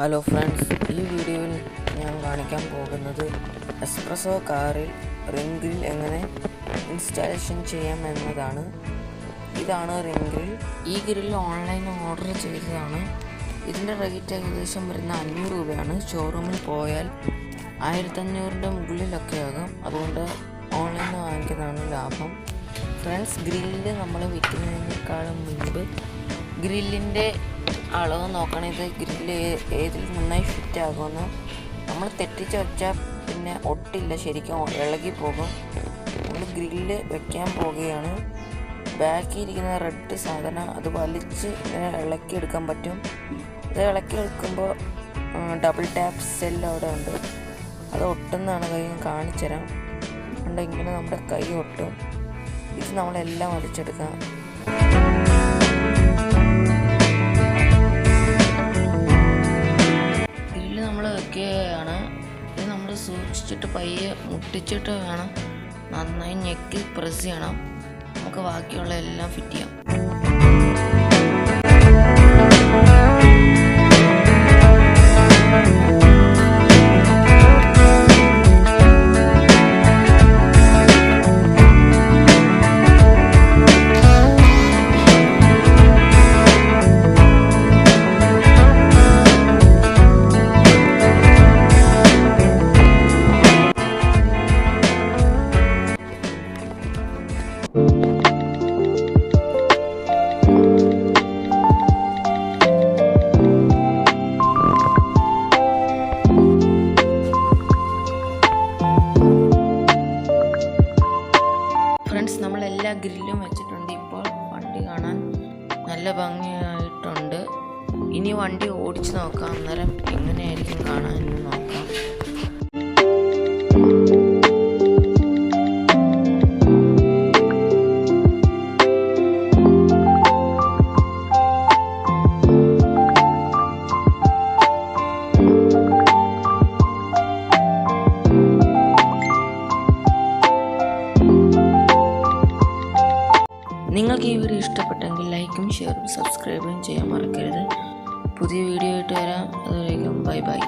Hello friends ഈ വീഡിയോയിൽ ഞാൻ കാണിക്കാൻ പോകുന്നത് എസ്പ്രസോ കാറിൽ റിംഗ് ഗ്രിൽ എങ്ങനെ ഇൻസ്റ്റാളേഷൻ ചെയ്യാം എന്നതാണ്. ഇതാണ് റിംഗ് ഗ്രിൽ ഈ ഗ്രിൽ ഓൺലൈൻ ഓർഡർ ചെയ്തതാണ്. ഇതിന്റെ റേറ്റ് ഏകദേശം വരുന്ന അഞ്ഞൂറ് രൂപയാണ്. ഷോറൂമിൽ പോയാൽ ആയിരത്തഞ്ഞൂറിന്റെ മുകളിലൊക്കെ ആകും. അതുകൊണ്ട് ഓൺലൈനിൽ വാങ്ങിക്കുന്നതാണ് ലാഭം. ഫ്രണ്ട്സ് ഗ്രില്ല് നമ്മൾ വിൽക്കുന്നതിനേക്കാളും മുൻപ് ഗ്രില്ലിന്റെ അളവ് നോക്കണം. ഇത് ഗ്രില്ല് ഏതിൽ നന്നായി ഫിറ്റ് ആകുമെന്ന്. നമ്മൾ തെറ്റിച്ച് വെച്ചാൽ പിന്നെ ഒട്ടില്ല. ശരിക്കും ഇളകി പോകും. നമ്മൾ ഗ്രില്ല് വെക്കാൻ പോവുകയാണ്. ബാക്കിൽ ഇരിക്കുന്ന റെഡ് സാധനം അത് വലിച്ച് ഇളക്കി എടുക്കാൻ പറ്റും. ഇത് ഇളക്കി എടുക്കുമ്പോൾ ഡബിൾ ടാപ്പ് സെല്ല് അവിടെ ഉണ്ട്. അത് ഒട്ടുന്നതാണ് കൈ കാണിച്ചു തരാം ഇങ്ങനെ നമ്മുടെ കൈ ഒട്ടും. ഇത് നമ്മളെല്ലാം വലിച്ചെടുക്കാം. വെക്കുകയാണ് ഇത് നമ്മൾ സൂക്ഷിച്ചിട്ട് പയ്യെ മുട്ടിച്ചിട്ട് വേണം നന്നായി ഞെക്കി പ്രസ് ചെയ്യണം. നമുക്ക് ബാക്കിയുള്ള എല്ലാം ഫിറ്റ് ചെയ്യാം. ഗ്രില്ലും വെച്ചിട്ടുണ്ട്. ഇപ്പോൾ വണ്ടി കാണാൻ നല്ല ഭംഗിയായിട്ടുണ്ട്. ഇനി വണ്ടി ഓടിച്ച് നോക്കാം. അന്നേരം എങ്ങനെയായിരിക്കും കാണാൻ എന്ന് നോക്കാം. നിങ്ങൾക്ക് ഈ വീഡിയോ ഇഷ്ടപ്പെട്ടെങ്കിൽ ലൈക്കും ഷെയറും സബ്സ്ക്രൈബും ചെയ്യാൻ മറക്കരുത്. പുതിയ വീഡിയോ ആയിട്ട് വരാം. അതുവരേക്കും ബൈ ബൈ.